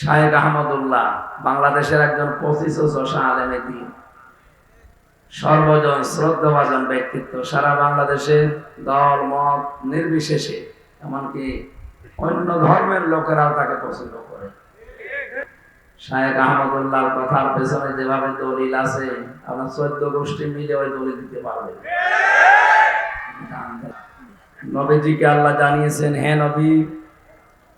শাহেক আহমদুল্লাহ, বাংলাদেশের একজন পঁচিশ আলেমে দিন। সর্বজন শ্রদ্ধাভাজন ব্যক্তিত্ব। সারা বাংলাদেশে দল, মত নির্বিশেষে, এমনকি অন্য ধর্মের লোকেরাও তাকে পছন্দ করে। শাহেক আহমদুল্লাহর কথার পেছনে যেভাবে দলিল আছে আপনার চোদ্দ গোষ্ঠী মিলে ওই দলিল দিতে পারবে। নবীজিকে আল্লাহ জানিয়েছেন, হে নবী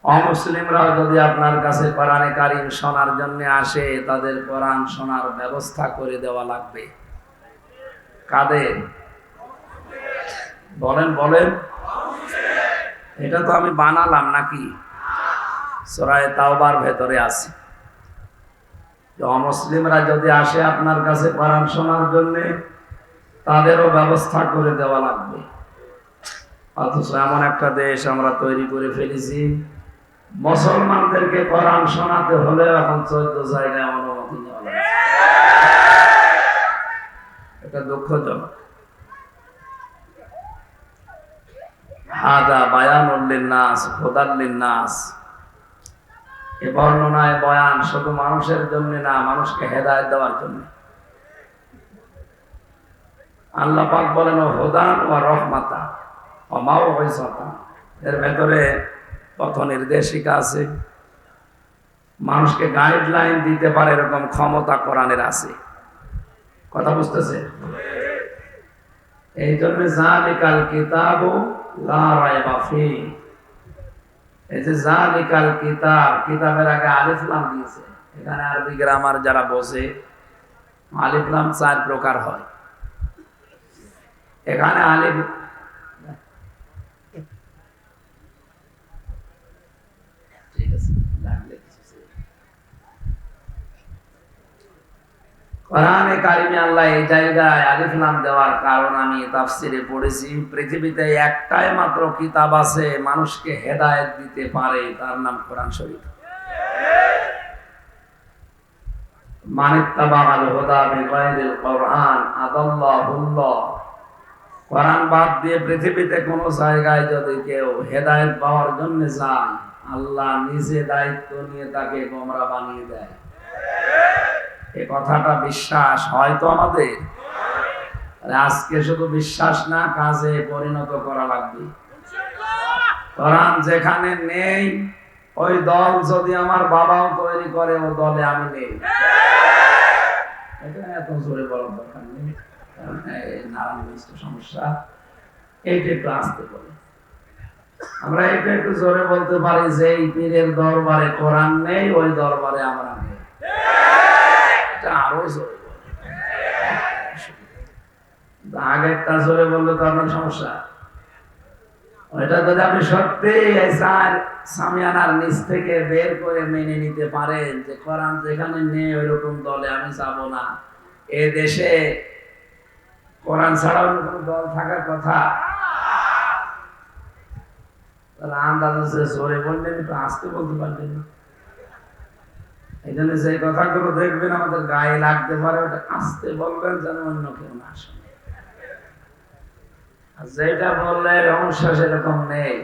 অমুসলিমরা যদি আপনার কাছে কোরআনে কারিম শোনার জন্য আসে, তাদের কোরআন শোনার ব্যবস্থা করে দেওয়া লাগবে। কাদের? বলেন বলেন। এটা তো আমি বানালাম নাকি? সরায় তাওবার ভেতরে আছে। অমুসলিমরা যদি আসে আপনার কাছে কোরআন শোনার জন্য, তাদেরও ব্যবস্থা করে দেওয়া লাগবে। অথচ এমন একটা দেশ আমরা তৈরি করে ফেলেছি মুসলমানদেরকে কোরআন শোনাতে হলে এখন চোদ্দ জায়গায় অনুমতি এটা দুঃখজনক। মানুষের জন্য না, মানুষকে হেদায়ত দেওয়ার জন্য। আল্লাহ বলেন, ও হুদান ও রহমাতা, ও মাও হইসতা এর ভেতরে পথ নির্দেশিকা আছে। মানুষকে গাইডলাইন দিতে পারে এরকম ক্ষমতা কোরআনের আছে। কথা বুঝতেছে? এই জন্য জালিকাল কিতাব এই যে জালিকাল কিতাব, কিতাবের আগে আলিফ লাম দিয়েছে। এখানে আরবি গ্রামার যারা বসে আলিফ লাম চার প্রকার হয়। এখানে আলিফ ঠিক আছে লাগলে কিছু ছিল। কোরআনে কারিমে আল্লাহ এই জায়গায় দেওয়ার কারণ আমি তাফসিরে পড়েছি। পৃথিবীতে একটাই মাত্র কিতাব আছে, মানুষকে হেদায়েত দিতে পারে, তার নাম কোরআন শরীফ। কোরআন বাদ দিয়ে পৃথিবীতে কোনো জায়গায় যদি কেউ হেদায়েত পাওয়ার জন্য যায়, আল্লাহ নিজে দায়িত্ব নিয়ে তাকে গোমরা বানিয়ে দেয়। এ কথাটা বিশ্বাস হয়তো আমাদের। আজকে শুধু বিশ্বাস না, কাজে পরিণত করা লাগবে। কোরআন যেখানে নেই, ওই দল যদি আমার বাবাও তৈরি করে, ও দলে আমি নেই। এত জোরে বলার দরকার নেই। নারায়ণগঞ্জ সমস্যা। এইটা একটু আসতে বলে। আমরা এটা একটু জোরে বলতে পারি যে এই পীরের দরবারে কোরআন নেই, ওই দরবারে আমরা নেই। এটা আরও জোরে বলে। আগেরটা জোরে বললে তো আপনার সমস্যা। ওইটা যদি আপনি সত্যি চার সামিয়ানার নিচ থেকে বের করে মেনে নিতে পারেন যে কোরআন যেখানে নেই দলে আমি যাব না। এ দেশে কোরআন ছাড়া অন্য কোনো দল থাকার কথা। আন্দাজ জোরে বললেন একটু আসতে বলতে পারবেন না? এই জন্য যে কথাগুলো দেখবেন আমাদের গায়ে লাগতে পারে, ওটা আসতে বলবেন যেন অন্য কেউ না যেটা বললে সেরকম নেই।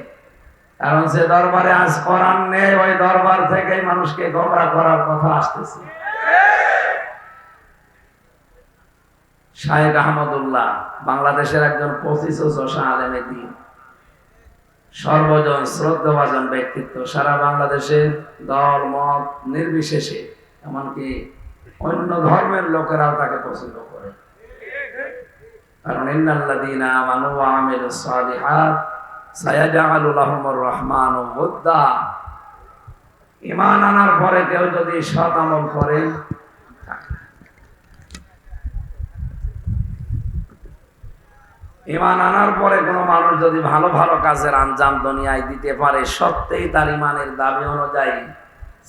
কারণ সে দরবারে আজ করার নেই, ওই দরবার থেকে মানুষকে গোমরা করার কথা আসতেছে। শাহেদ আহমদুল্লাহ বাংলাদেশের একজন পঁচিশ ও চষা দিন। সর্বজন শ্রদ্ধাভাজন ব্যক্তিত্ব। সারা বাংলাদেশে দল, মত নির্বিশেষে, এমনকি অন্য ধর্মের লোকেরাও তাকে পছন্দ করে। কারণ ঈমান আনার পরে কেউ যদি সৎ আমল করে ইমান আনার পরে কোনো মানুষ যদি ভালো ভালো কাজের আঞ্জাম দুনিয়ায় দিতে পারে, সত্যিই তার ইমানের দাবি অনুযায়ী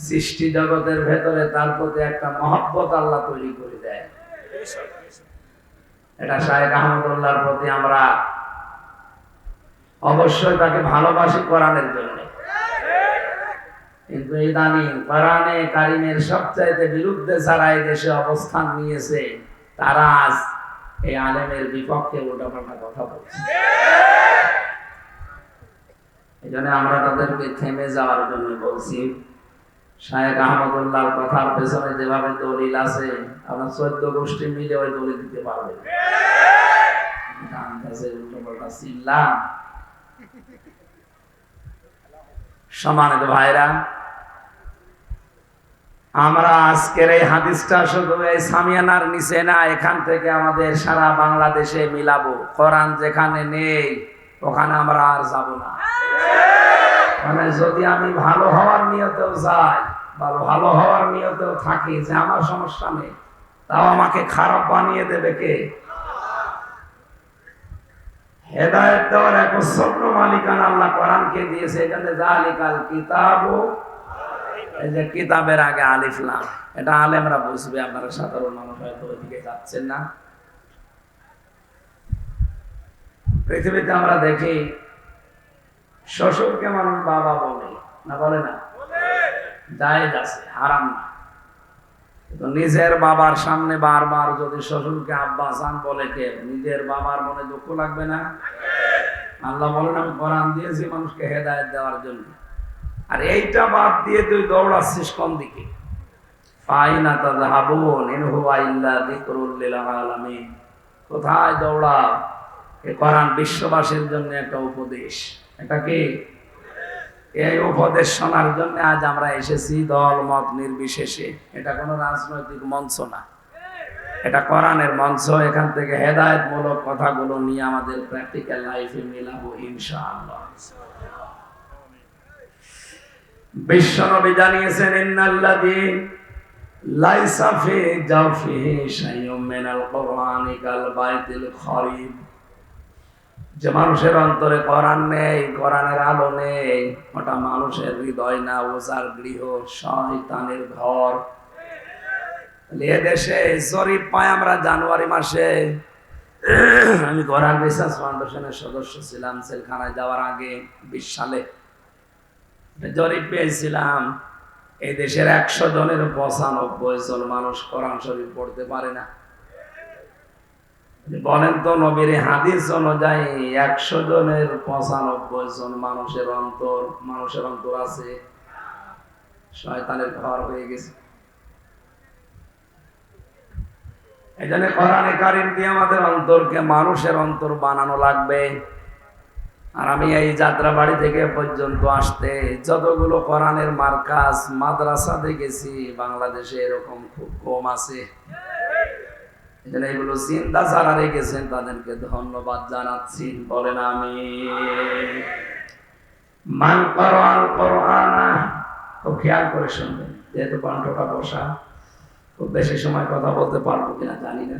সৃষ্টি জগতের ভেতরে তার প্রতি একটা মহব্বত আল্লাহ তৈরি করে দেয়। এটা শাহেক আহমদুল্লাহর প্রতি আমরা অবশ্যই তাকে ভালোবাসি কোরআনের জন্য। কিন্তু ইদানিং কোরআনে কারিমের সবচাইতে বিরুদ্ধে যারা এই দেশে অবস্থান নিয়েছে, তারা আজ এই আলেমের বিপক্ষে উল্টাপাল্টা কথা বলছে। এই জন্য আমরা তাদেরকে থেমে যাওয়ার জন্য বলছি শাহেক আহমদুল্লাহর কথার পেছনে যেভাবে দলিল আছে আপনার চোদ্দ গোষ্ঠী মিলে ওই দলিল দিতে পারবে। সমানিত ভাইরা আমরা আজকের এই হাদিসটা শুধু এই সামিয়ানার নিচে না, এখান থেকে আমাদের সারা বাংলাদেশে মিলাবো। কোরআন যেখানে নেই, ওখানে আমরা আর যাব না। মানে যদি আমি ভালো হওয়ার নিয়তেও যাই বা ভালো হওয়ার নিয়তেও থাকি, যে আমার সমস্যা নেই, তাও আমাকে খারাপ বানিয়ে দেবে কে? হেদায়ত দেওয়ার এক মালিকান আল্লাহ কোরআনকে দিয়েছে, এখানে জালিকাল কিতাব যে কিতাবের আগে এটা আলেমরা বুঝবে, আপনারা সাধারণ মানুষ হয়তো ওইদিকে যাচ্ছেন না। পৃথিবীতে আমরা দেখি, শ্বশুরকে মানুষ বাবা বলে, না বলে না? জায়েজ আছে, হারাম না। নিজের বাবার সামনে বারবার যদি শ্বশুরকে আব্বা সান বলে কে নিজের বাবার মনে দুঃখ লাগবে না? আল্লাহ বলেন, আমি কোরআন দিয়েছি মানুষকে হেদায়ত দেওয়ার জন্য। আর এইটা বাদ দিয়ে তুই দৌড়াচ্ছিস কোন দিকে? কোথায় দৌড়াও? এ কোরআন বিশ্ববাসীর জন্য একটা উপদেশ। এটা কি? এই উপদেশ শোনার জন্য আজ আমরা এসেছি দল মত নির্বিশেষে। এটা কোনো রাজনৈতিক মঞ্চ না। এটা কোরআনের মঞ্চ। এখান থেকে হেদায়তমূলক কথাগুলো নিয়ে আমাদের প্র্যাকটিক্যাল লাইফে মিলাবো ইনশাআল্লাহ। বিশ্বনবী জানিয়েছেন, ইন্নাল্লাযী লাইসা ফি জাওফিহি মিনাল কুরআনি কাল বাইতিল খরিব। যে মানুষের অন্তরে কোরআন নেই, কোরআনের আলো নেই, ওটা মানুষের হৃদয় না ওজার গৃহ, শয়তানের ঘর। এ দেশে জরিপ পাই আমরা জানুয়ারি মাসে। আমি কোরআন রিসার্চ ফাউন্ডেশনের সদস্য ছিলাম সেলখানায় যাওয়ার আগে বিশ সালে জরিপ পেয়েছিলাম, এই দেশের একশো জনের পঁচানব্বই জন মানুষ কোরআন শরীফ পড়তে পারে না। বলেন তো নবীর হাদিস অনুযায়ী একশো জনের পঁচানব্বই জন মানুষের অন্তর মানুষের অন্তর আছে। শয়তানের ঘর হয়ে গেছে। এই জন্য কোরআনে কারিম দিয়ে আমাদের অন্তরকে মানুষের অন্তর বানানো লাগবে। আর আমি এই যাত্রা বাড়ি থেকে পর্যন্ত আসতে যতগুলো কোরআনের মার্কাজ মাদ্রাসা দেখেছি, বাংলাদেশে এরকম খুব কম আছে। এগুলো চিন্তা যারা রেখেছেন তাদেরকে ধন্যবাদ জানাচ্ছি। বলেন আমি মান কোরআন কোরআনা, খুব খেয়াল করে শুনবেন, যেহেতু কণ্ঠটা বসা, খুব বেশি সময় কথা বলতে পারব কিনা জানি না।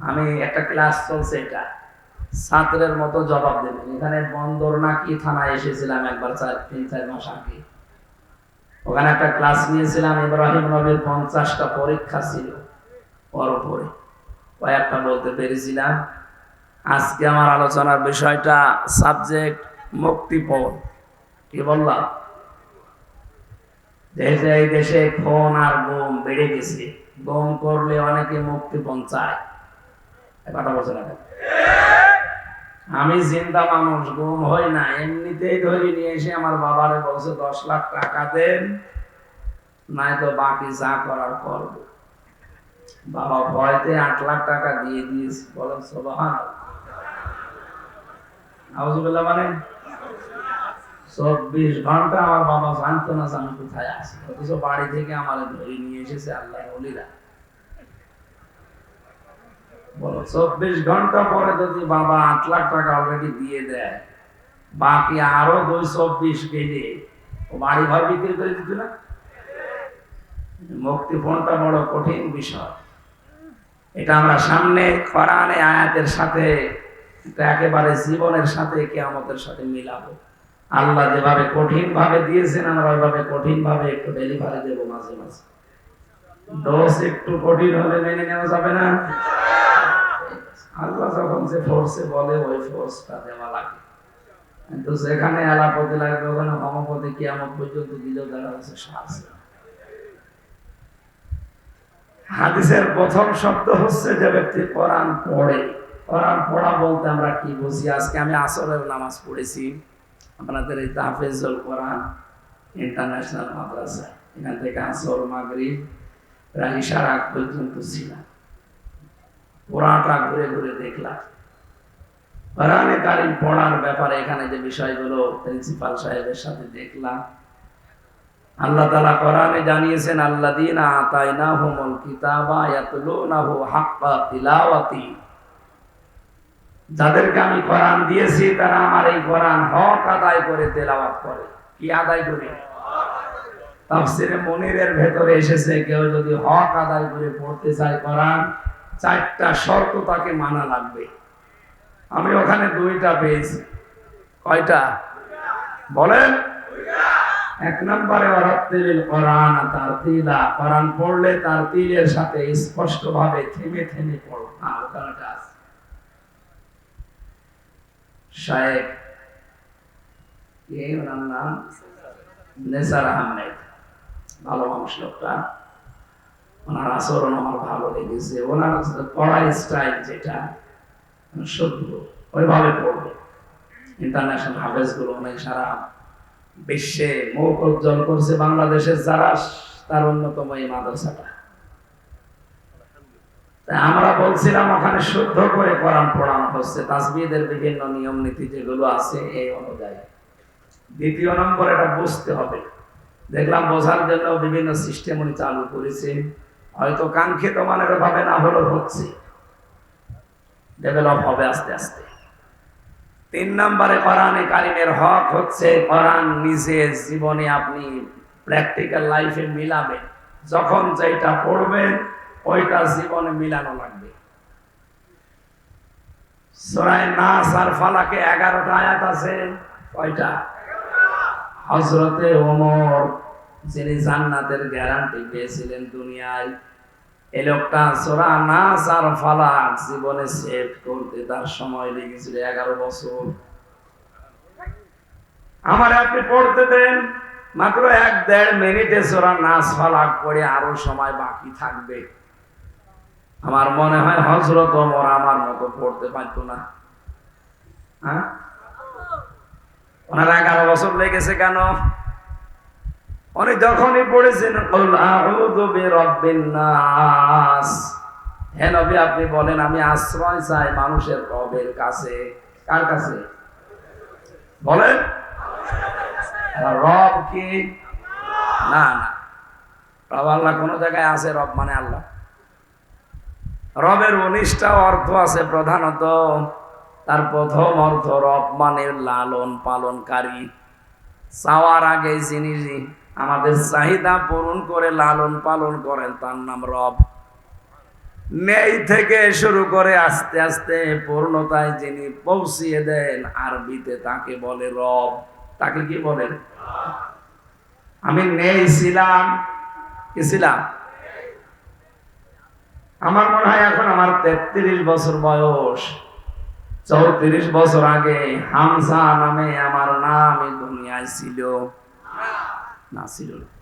আমি একটা ক্লাস চলছে এটা। ছাত্রের মতো জবাব দেবেন এখানে বন্দর না কি থানায় এসেছিলাম একবার চার, তিন, চার মাস আগে। ওখানে একটা ক্লাস নিয়েছিলাম, ইব্রাহিম নবীর পঞ্চাশটা পরীক্ষা ছিল পরপরে কয়েকটা বলতে পেরেছিলাম। আজকে আমার আলোচনার বিষয়টা সাবজেক্ট মুক্তিপণ। কি বললাম যেহেতু এই দেশে ফোন আর বোম বেড়ে গেছে। বোম করলে অনেকে মুক্তিপণ চায়। কথা বলছে না আমি চিন্তা মানুষ গুম হই না, এমনিতেই ধরে নিয়ে এসে আমার বাবারে বলছে, দশ লাখ টাকা দেন নাই তো বাকি যা করার করব বাবা ভয়তে আট লাখ টাকা দিয়ে দিয়েছে, বলেন সোবাহান আউজুবিল্লাহ মানে? চব্বিশ ঘণ্টা আমার বাবা জানতো না যে আমি কোথায় আছি, অথচ বাড়ি থেকে আমার ধরে নিয়ে এসেছে আল্লাহ অলিরা চব্বিশ ঘণ্টা পরে যদি বাবা আট লাখ টাকা অলরেডি দিয়ে দেয়, বাকি আরও দুই চব্বিশ গেলে ও বাড়ি ঘর বিক্রি করে দিত না? মুক্তিপণটা বড় কঠিন বিষয়। এটা আমরা সামনে কোরআনে আয়াতের সাথে, এটা একেবারে জীবনের সাথে, কেয়ামতের সাথে মিলাবো। আল্লাহ যেভাবে কঠিন ভাবে দিয়েছেন, আমরা ওইভাবে কঠিন ভাবে একটু ডেলিভারি দেবো মাঝে মাঝে। ডোজ একটু কঠিন হলে মেনে নেওয়া যাবে না? আল্লাহ যখন যে ফোর্সে বলে, ওই ফোর্সটা দেওয়া লাগে। কিন্তু লাগবে, ওখানে কি আমার পর্যন্ত দিলেও শ্বাস হাদিসের প্রথম শব্দ হচ্ছে যে ব্যক্তি কোরআন পড়ে। কোরআন পড়া বলতে আমরা কি বুঝি? আজকে আমি আসরের নামাজ পড়েছি। আপনাদের এই তাহফিজুল কোরআন ইন্টারন্যাশনাল মাদ্রাসা। এখান থেকে আসর, মাগরিব, প্রায় ইশার আগ পর্যন্ত ছিলাম। পুরাটা ঘুরে ঘুরে দেখলাম। কোরআনে কারিম পড়ার ব্যাপারে এখানে যে বিষয়গুলো প্রিন্সিপাল সাহেবের সাথে দেখলাম। আল্লাহ তালা কোরআনে জানিয়েছেন আল্লাহ দিন আতাইনা হুমল কিতাবা ইয়াতলুনাহু হাক্কা তিলাওয়াতি। যাদেরকে আমি কোরআন দিয়েছি, তারা আমার এই কোরআন হক আদায় করে তেলাওয়াত করে। কি আদায় করে? তাফসিরে মনিরের ভেতরে এসেছে, কেউ যদি হক আদায় করে পড়তে চায় কোরআন চারটা শর্ত তাকে মানা লাগবে। আমি ওখানে দুইটা পেয়েছি। কয়টা? বলেন। এক নম্বরে তার তিলা। পড়লে তার তিলের সাথে স্পষ্ট ভাবে থেমে থেমে পড়ো। হ্যাঁ শায়েক এই ওনার নাম? নেসার আহমেদ। ভালো মানুষ লোকটা। আচরণ আমার ভালো লেগেছে। ওনার পড়ার স্টাইল যেটা শুদ্ধ ওইভাবে পড়বে। ইন্টারন্যাশনাল অনেক সারা বিশ্বে মুখ উজ্জ্বল করছে বাংলাদেশের যারা তার অন্যতম এই মাদ্রাসাটা। আমরা বলছিলাম, ওখানে শুদ্ধ করে কোরআন পড়ানো হচ্ছে। তাসবিদের বিভিন্ন নিয়ম নীতি যেগুলো আছে, এই অনুযায়ী। দ্বিতীয় নম্বর, এটা বুঝতে হবে। দেখলাম বোঝার জন্য বিভিন্ন সিস্টেম উনি চালু করেছে। হয়তো কাঙ্ক্ষিত মানের ভাবে না, হলেও হচ্ছে। ডেভেলপ হবে আস্তে আস্তে। তিন নম্বরে কোরআনে কারিমের হক হচ্ছে, কোরআন নিজে জীবনে আপনি প্র্যাকটিক্যাল লাইফে মিলাবেন। যখন যেটা পড়বেন, ওইটা জীবনে মিলানো লাগবে। আর ফালাকে এগারোটা আয়াত আছে। কয়টা? হজরতে ওমর, যিনি জান্নাতের গ্যারান্টি পেয়েছিলেন দুনিয়ায় এই লোকটা সোরা নাস আর ফালাক জীবনে সেট করতে, তার সময় লেগেছিল এগারো বছর। আমার আপনি পড়তে দেন, মাত্র এক দেড় মিনিটে সোরা নাচ ফালাক পড়ে আরও সময় বাকি থাকবে। আমার মনে হয় হজরত ওমর আমার মতো পড়তে পারতো না। হ্যাঁ? ওনার এগারো বছর লেগেছে কেন? উনি যখনই পড়েছেন হে নবী, আপনি বলেন, আমি আশ্রয় চাই মানুষের রবের কাছে। কার কাছে? বলেন। রব কি? না না। রব আল্লাহ কোন জায়গায় আছে, রব মানে আল্লাহ। রবের উনিশটা অর্থ আছে প্রধানত, তার প্রথম অর্থ রব মানে লালন পালনকারী চাওয়ার আগে যিনি আমাদের চাহিদা পূরণ করে, লালন পালন করেন তার নাম রব। নেই থেকে শুরু করে আস্তে আস্তে পূর্ণতায় যিনি পৌঁছিয়ে দেন আরবিতে তাকে বলে রব। তাকে কি বলেন আমি নেই ছিলাম। কি ছিলাম? আমার মনে হয় এখন আমার তেত্রিশ বছর বয়স। চৌত্রিশ বছর আগে হামসা নামে আমার নাম দুনিয়ায় ছিল। না না।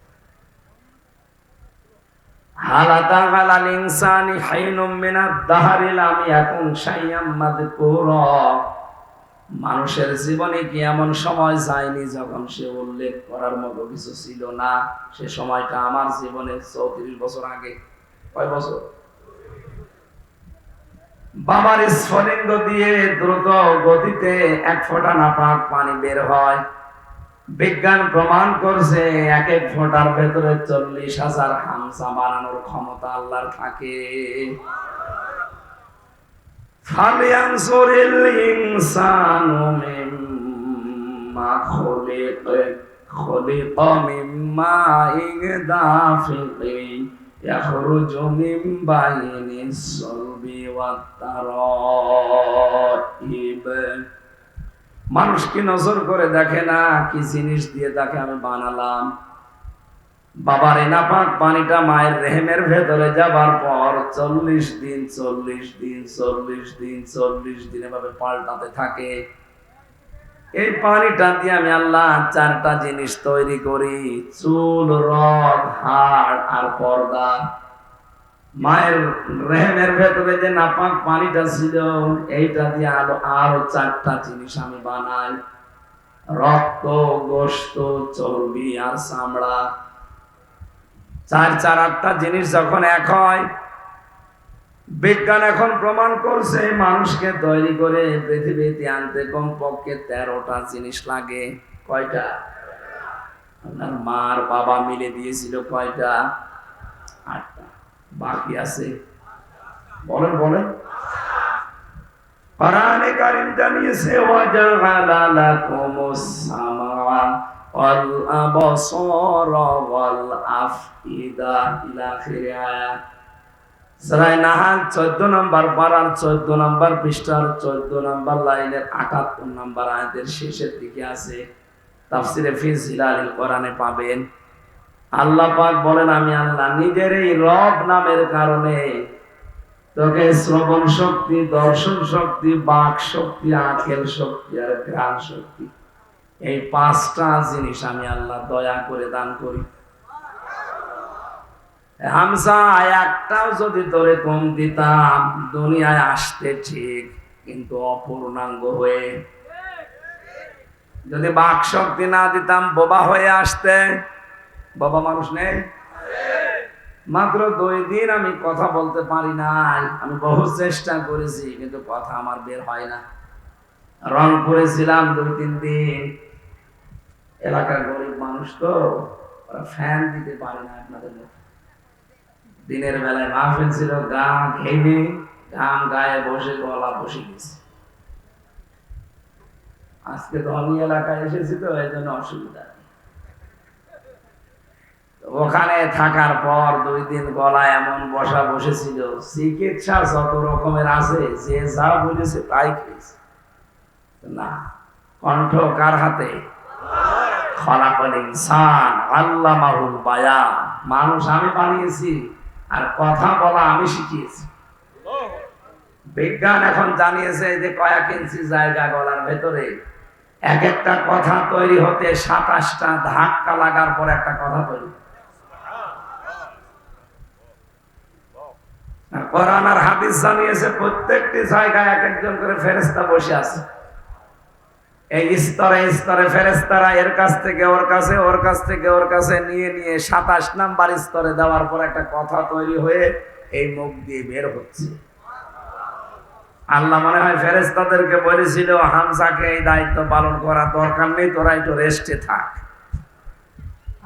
মানুষের জীবনে কি এমন সময় যায়নি যখন সে উল্লেখ করার মতো কিছু ছিল না? সে সময়টা আমার জীবনে চৌত্রিশ বছর আগে। কয় বছর? বাবার স্ফলিঙ্গ দিয়ে দ্রুত গতিতে এক ফোঁটা নাপাক পানি বের হয়। বিজ্ঞান প্রমাণ করছে এক এক ফোঁটার ভেতরে চল্লিশ হাজার হামসা বানানোর ক্ষমতা আল্লাহর থাকে ফালিয়ানসুরিল ইনসানু মিম্মা খুলিকা খুলিকা মিম্মা ইগদাফিকি يخرج من بين الصلب والترائب মানুষ কি নজর করে দেখে না, কি জিনিস দিয়ে তাকে আমি বানালাম। বাবার এই নাপাক পানিটা মায়ের রেহেমের ভেতরে যাবার পর চল্লিশ দিন চল্লিশ দিন চল্লিশ দিন চল্লিশ দিন এভাবে পাল্টাতে থাকে। এই পানিটা দিয়ে আমি আল্লাহ চারটা জিনিস তৈরি করি, চুল, রগ, হাড় আর পর্দা। মায়ের রেহেমের ভেতরে যে নাপাক পানিটা ছিল, এইটা দিয়ে আলো, আরও চারটা জিনিস আমি বানাই। রক্ত গোস্ত চর্বি আর চামড়া। চার চার, আটটা জিনিস যখন এক হয়, বিজ্ঞান এখন প্রমাণ করছে, মানুষকে তৈরি করে পৃথিবীতে আনতে কমপক্ষে তেরোটা জিনিস লাগে। কয়টা? আপনার মার বাবা মিলে দিয়েছিল কয়টা? বাকি আছে। বলেন বলেন। কোরআনে কারীম জানিয়েছে ওয়াজআলা লাকুমুস সামা ওয়াল আবসারা ওয়াল আফইদা ইলা আখিরি সূরা নাহাল 14 নম্বর পারার 14 নম্বর পৃষ্ঠার 14 নম্বর লাইনের 78 নম্বর আয়াতের শেষের দিকে আছে। তাফসিরে ফি কোরআনে পাবেন। আল্লাহ পাক বলেন, আমি আল্লাহ নিজের এই রব নামের কারণে তোকে শ্রবণ শক্তি, দর্শন শক্তি, বাক শক্তি আখেল শক্তি আর ঘ্রাণ শক্তি। এই পাঁচটা জিনিস আমি আল্লাহ দয়া করে দান করি। হামসা একটাও যদি তোরে কম দিতাম, দুনিয়ায় আসতে ঠিক, কিন্তু অপূর্ণাঙ্গ হয়ে। যদি বাক শক্তি না দিতাম, বোবা হয়ে আসতে বাবা মানুষ নেই? মাত্র দুই দিন আমি কথা বলতে পারি নাই। আমি বহু চেষ্টা করেছি, কিন্তু কথা আমার বের হয় না। রংপুরে করেছিলাম দুই তিন দিন। এলাকার গরিব মানুষ তো ফ্যান দিতে পারে না আপনাদের দিনের বেলায় মাহফিল ছিল, গা ঘেমে ঘাম গায়ে বসে, গলা বসে গেছে। আজকে তো আমি এলাকায় এসেছি তো এই জন্য অসুবিধা। ওখানে থাকার পর দুই দিন গলায় এমন বসা বসেছিল, চিকিৎসা যত রকমের আছে, যে যা বলেছে তাই খেয়েছে না, কণ্ঠ কার হাতে? খলাকল ইনসান আল্লাহ মাহুল বায়া মানুষ আমি বানিয়েছি আর কথা বলা আমি শিখিয়েছি। বিজ্ঞান এখন জানিয়েছে যে কয়েক ইঞ্চি জায়গা গলার ভেতরে এক একটা কথা তৈরি হতে সাতাশটা ধাক্কা লাগার পর একটা কথা তৈরি। হয়। আর আর হাদিস জানিয়েছে, প্রত্যেকটি জায়গায় এক একজন করে ফেরেস্তা বসে আছে। এই স্তরে স্তরে ফেরেস্তারা এর কাছ থেকে, ওর কাছে, ওর কাছ থেকে, ওর কাছে নিয়ে নিয়ে সাতাশ নাম্বার স্তরে দেওয়ার পর একটা কথা তৈরি হয়ে এই মুখ দিয়ে বের হচ্ছে। আল্লাহ মনে হয় ফেরেস্তাদেরকে বলেছিল হামসাকে এই দায়িত্ব পালন করা দরকার নেই, তোরা একটু রেস্টে থাক।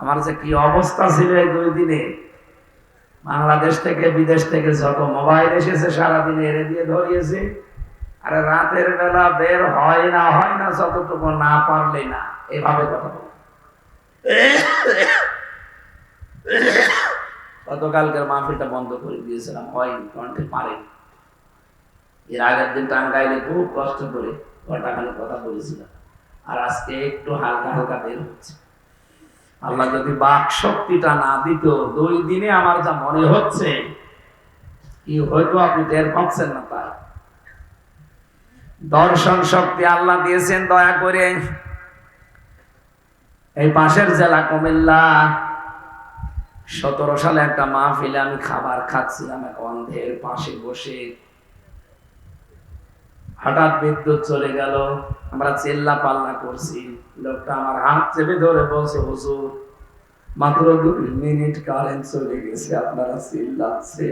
আমার যে কি অবস্থা ছিল এই দুই দিনে বাংলাদেশ থেকে, বিদেশ থেকে যত মোবাইল এসেছে, সারাদিন এনে দিয়ে ধরিয়েছে। আরে রাতের বেলা বের হয় না হয় না, যতটুকু না পারলে না। এভাবে কথা বল। গতকালকের মাহফিলটা বন্ধ করে দিয়েছিলাম হয়নি কণ্ঠে পারেনি এর আগের দিন টাঙ্গাইলে খুব কষ্ট করে ঘন্টাখানি কথা বলেছিলাম। আর আজকে একটু হালকা হালকা বের হচ্ছে। আল্লাহ যদি বাক শক্তিটা না দিত, দুই দিনে আমার যা মনে হচ্ছে, কি হয়তো আপনি টের পাচ্ছেন না তাই দর্শন শক্তি আল্লাহ দিয়েছেন, দয়া করে। এই পাশের জেলা কুমিল্লা, সতেরো সালে একটা মাহফিলে আমি খাবার খাচ্ছিলাম, এক অন্ধের পাশে বসে। হঠাৎ বিদ্যুৎ চলে গেল। আমরা চেল্লা পাল্লা করছি। লোকটা আমার হাত চেপে ধরে বলছে, হুজুর, মাত্র দুই মিনিট কারেন্ট চলে গেছে, আপনারা চিল্লাচ্ছে।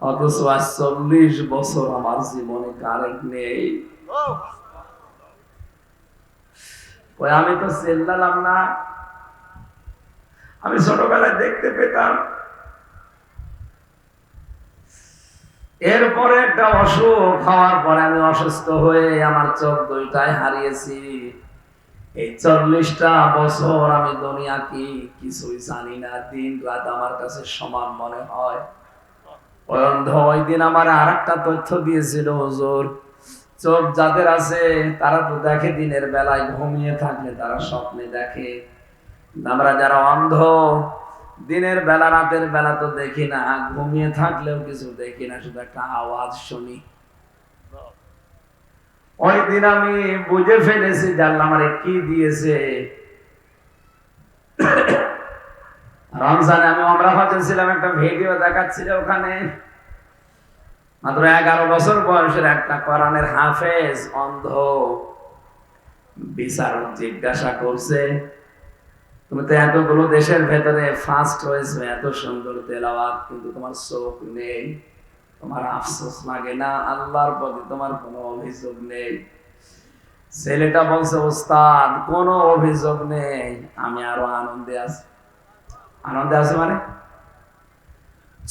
অথচ আজ চল্লিশ বছর আমার জীবনে কারেন্ট নেই। আমি তো চেল্লালাম না। আমি ছোটবেলায় দেখতে পেতাম এরপরে একটা অসুখ হওয়ার পরে আমি অসুস্থ হয়ে আমার চোখ দুইটাই হারিয়েছি। এই চল্লিশটা বছর আমি দুনিয়া কি কিছুই জানি না। দিন রাত আমার কাছে সমান মনে হয়। ওই দিন আমার আর একটা তথ্য দিয়েছিল, হুজুর, চোখ যাদের আছে তারা তো দেখে দিনের বেলায় ঘুমিয়ে থাকলে তারা স্বপ্নে দেখে। আমরা যারা অন্ধ দিনের বেলা, রাতের বেলা তো দেখি না ঘুমিয়ে থাকলেও কিছু দেখি না, শুধু একটা আওয়াজ শুনি। ওই দিন আমি বুঝে ফেলেছি, জানলাম আমারে কি দিয়েছে? রমজানে আমি আমরা ছিলাম, একটা ভিডিও দেখাচ্ছিল ওখানে। মাত্র এগারো বছর বয়সের একটা কোরআনের হাফেজ, অন্ধ, বিচারক জিজ্ঞাসা করছে তুমি তো এতগুলো দেশের ভেতরে ফার্স্ট এত সুন্দর তেলাওয়াত, কিন্তু তোমার চোখ নেই, তোমার আফসোস লাগে না, আল্লাহর প্রতি তোমার কোনো অভিযোগ নেই। ছেলেটা বলছে, ওস্তাদ, কোনো অভিযোগ নেই, আমি আরও আনন্দে আছি। আনন্দে আছে মানে?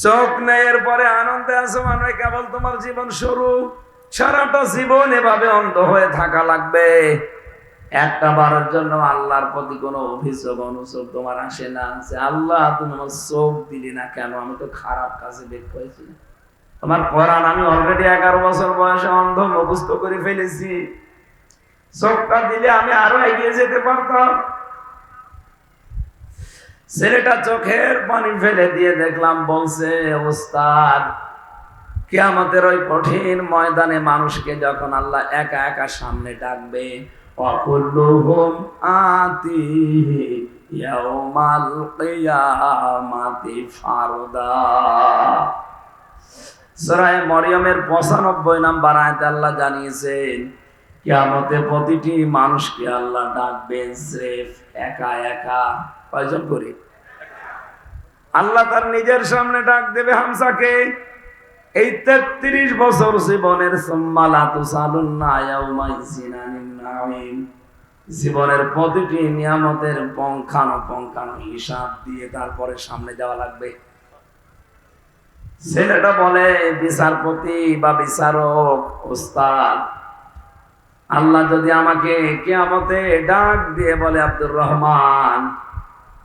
চোখ নেই, এরপরে আনন্দে আছে মানে কেবল তোমার জীবন শুরু। সারাটা জীবন এভাবে অন্ধ হয়ে থাকা লাগবে। একটা বারের জন্য আল্লাহর প্রতি কোনো অভিযোগ, অনুযোগ তোমার আসে না, যে আল্লাহ তুমি আমার চোখ দিলি না কেন? আমি তো খারাপ কাজে বের হয়েছি। তোমার কোরআন আমি অলরেডি এগারো বছর বয়সে অন্ধ, মুখস্থ করে ফেলেছি। চোখটা দিলে আমি আরও এগিয়ে যেতে পারতাম। ছেলেটা চোখের পানি ফেলে দিয়ে দেখলাম, বলছে, ওস্তাদ কে আমাদের ওই কঠিন ময়দানে মানুষকে যখন আল্লাহ একা একা সামনে ডাকবে অকুল্লুহুম আতি ইয়াউমাল কিয়ামাতি ফারদা সূরা মরিয়মের 95 নাম্বার আয়াতে আল্লাহ জানিয়েছেন, কিয়ামতে প্রতিটি মানুষকে আল্লাহ ডাকবেন স্রেফ একা একা। কয়জন করে? আল্লাহ তার নিজের সামনে ডাক দেবে হামসাকে। এই তেত্রিশ বছর জীবনের জীবনের প্রতিটি নিয়ামতের পঙ্খানো পঙ্খানো হিসাব দিয়ে তারপরে সামনে যাওয়া লাগবে। ছেলেটা বলে, বিচারপতি বা বিচারক, ওস্তাদ, আল্লাহ যদি আমাকে কেয়ামতে ডাক দিয়ে বলে, আব্দুর রহমান,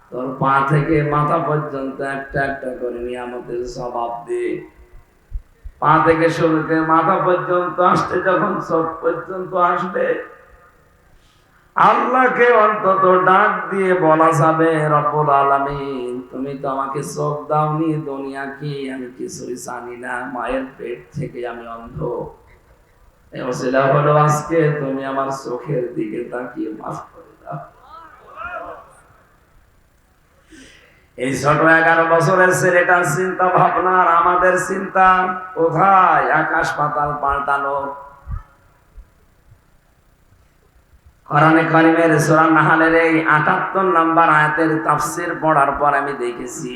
তোর পা থেকে মাথা পর্যন্ত একটা একটা করে নিয়ামতের স্বভাব দিয়ে পা থেকে শুরু করে মাথা পর্যন্ত আসতে যখন চোখ পর্যন্ত আসবে, আল্লাহকে অন্তত ডাক দিয়ে বলা যাবে, রব্বুল আলামিন, তুমি তো আমাকে চোখ দাওনি, দুনিয়া কি? আমি কিছুই জানি না, মায়ের পেট থেকে আমি অন্ধ। হলো আজকে, তুমি আমার চোখের দিকে তাকিয়ে মাফ করে দাও এই ছোট এগারো বছরের ছেলেটার চিন্তা ভাবনা আর আমাদের চিন্তা, কোথায় আকাশ পাতাল কোরআনে কারিমের নাহালের এই 78 নাম্বার আয়াতের পড়ার পর আমি দেখেছি,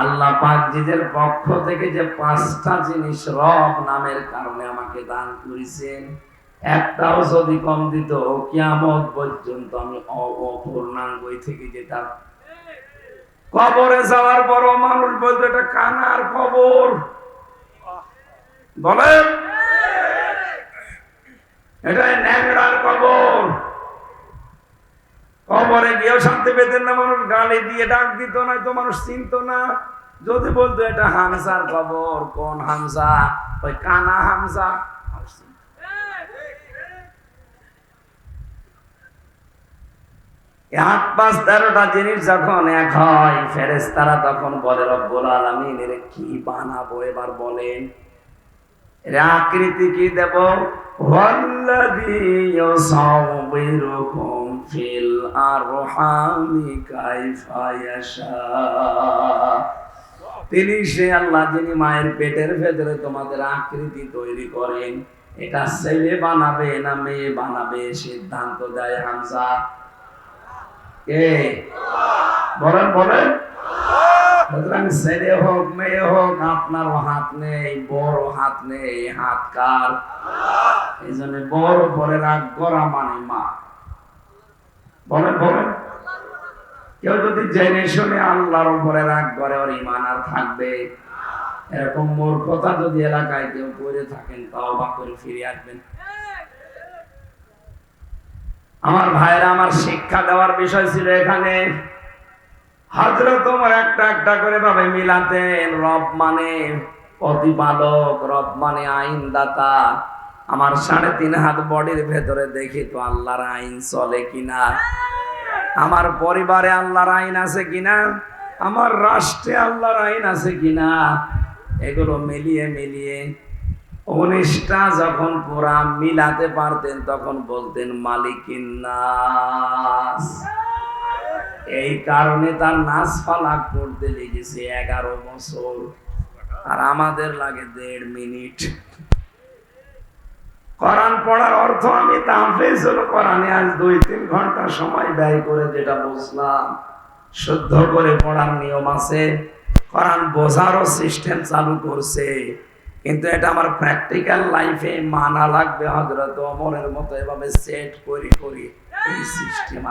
আল্লাহ পাক জিদের পক্ষ থেকে যে পাঁচটা জিনিস রব নামের কারণে আমাকে দান করেছেন, একটাও যদি কম দিত, কিয়ামত পর্যন্ত আমি অপূর্ণাঙ্গই থেকে যেতাম। কবরে যাওয়ার পর মানুষ বলতো, এটা কানার কবর। বলেন? এটা ন্যাংরার কবর। কবরে গিয়েও শান্তি পেতেন না মানুষ, গালি দিয়ে ডাক দিত না, তো মানুষ চিনত না। যদি বলতো, এটা হামসার কবর। কোন হামসা ওই কানা হামসা আট, পাঁচ, তেরোটা জিনিস যখন এক হয় ফেরেস তারা তখন বলে, রব্বুল আলমিন, এর কি বানাবো? এবার বলেন, এর আকৃতি কি দেব? তিনি সে আল্লাহ, যিনি মায়ের পেটের ভেতরে তোমাদের আকৃতি তৈরি করেন। এটা ছেলে বানাবে না মেয়ে বানাবে? সিদ্ধান্ত দেয় হামসা কে বলেন বলেন। সুতরাং ছেলে হোক, মেয়ে হোক, আপনার হাত নেই, বড় হাত নেই হাত কার? এই জন্য বড় রাগ মানে মা। বলেন বলেন। কেউ যদি জেনে শুনে আল্লাহর উপরে রাগ করে, ওর ইমান আর থাকবে। এরকম মোর কথা যদি এলাকায় কেউ করে থাকেন তাও বা করে ফিরে আসবেন। আমার ভাইরা আমার শিক্ষা দেওয়ার বিষয় ছিল এখানে। হজরত তোমার একটা একটা করে ভাবে মিলাতেন, রব মানে প্রতিপালক, রব মানে আইনদাতা। আমার সাড়ে তিন হাত বডির ভেতরে দেখি তো আল্লাহর আইন চলে কিনা। আমার পরিবারে আল্লাহর আইন আছে কিনা? আমার রাষ্ট্রে আল্লাহর আইন আছে কিনা? এগুলো মিলিয়ে মিলিয়ে উনিশটা যখন পুরা মিলাতে পারতেন, তখন বলতেন, মালিকিন নাস। এই কারণে তার নাচ ফালাক করতে লেগেছে এগারো বছর। আর আমাদের লাগে দেড় মিনিট। কোরআন পড়ার অর্থ আমি তাহফিজ হলো কোরআনে আজ দুই তিন ঘণ্টা সময় ব্যয় করে যেটা বুঝলাম, শুদ্ধ করে পড়ার নিয়ম আছে। কোরআন বোঝারও সিস্টেম চালু করছে। কিন্তু এটা আমার প্র্যাকটিক্যাল লাইফে মানা লাগবে হজরত অমরের মতো এভাবে সেট করি করি। এই সিস্টেম